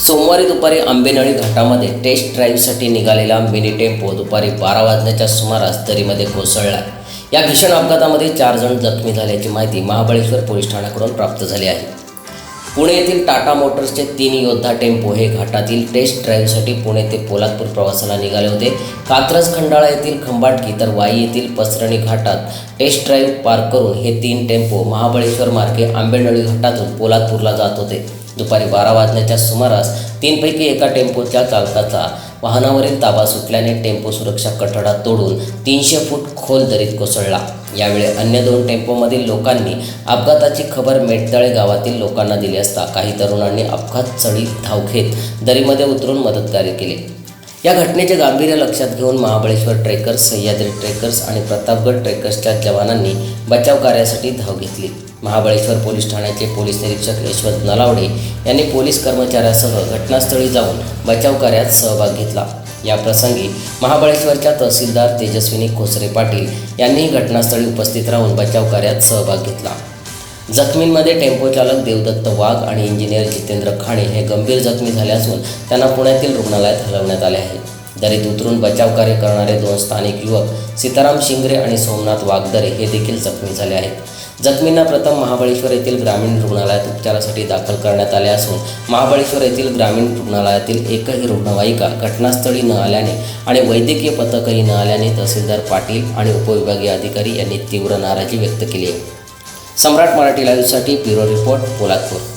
सोमवारी दुपारी आंबेनळी घाटामध्ये टेस्ट ड्राईव्हसाठी निघालेला मिनी टेम्पो दुपारी बारा वाजण्याच्या सुमारास दरीमध्ये कोसळला. या भीषण अपघातामध्ये चार जण जखमी झाल्याची माहिती महाबळेश्वर पोलीस ठाण्याकडून प्राप्त झाली आहे. पुणे येथील टाटा मोटर्सचे तीन योद्धा टेम्पो हे घाटातील टेस्ट ड्राईव्हसाठी पुणे ते पोलादपूर प्रवासाला निघाले होते. कात्रज खंडाळा येथील खंबाटकी तर वाई येथील पसरणी घाटात टेस्ट ड्राईव्ह पार करून हे तीन टेम्पो महाबळेश्वर मार्गे आंबेनळी घाटातून पोलादपूरला जात होते. दुपारी बारा वाजण्याच्या सुमारास तीनपैकी एका टेम्पोच्या चालकाचा वाहनावरील ताबा सुटल्याने टेम्पो सुरक्षा कठडा तोडून तीनशे फूट खोल दरीत कोसळला. यावेळी अन्य दोन टेम्पोमधील लोकांनी अपघाताची खबर मेटदळे गावातील लोकांना दिली असता काही तरुणांनी अपघात स्थळी धाव घेत दरीमध्ये उतरून मदतकार्य केले. या घटनेचे गांभीर्य लक्षात घेऊन महाबळेश्वर ट्रेकर्स सह्याद्री ट्रेकर्स आणि प्रतापगड ट्रेकर्सच्या जवानांनी बचाव कार्यासाठी धाव घेतली. महाबळेश्वर पोलीस ठाण्याचे पोलीस निरीक्षक यशवंत नलावडे यांनी पोलीस कर्मचाऱ्यासह घटनास्थळी जाऊन बचाव कार्यात सहभाग घेतला. या प्रसंगी महाबळेश्वरच्या तहसीलदार तेजस्विनी खोसरे पाटील यांनीही घटनास्थळी उपस्थित राहून बचाव कार्यात सहभाग घेतला. जखमींमध्ये टेम्पो चालक देवदत्त वाघ आणि इंजिनियर जितेंद्र खाणे हे गंभीर जखमी झाले असून त्यांना पुण्यातील रुग्णालयात हलवण्यात आले आहे. दरीत उतरून बचाव कार्य करणारे दोन स्थानिक युवक सीताराम शिंगरे आणि सोमनाथ वाघदरे हे देखील जखमी झाले आहेत. जखमींना प्रथम महाबळेश्वर येथील ग्रामीण रुग्णालयात उपचारासाठी दाखल करण्यात आले असून महाबळेश्वर येथील ग्रामीण रुग्णालयातील एकही रुग्णवाहिका घटनास्थळी न आल्याने आणि वैद्यकीय पथकही न आल्याने तहसीलदार पाटील आणि उपविभागीय अधिकारी यांनी तीव्र नाराजी व्यक्त केली आहे. सम्राट मराठी लाईव्हसाठी ब्युरो रिपोर्ट पोलादपूर.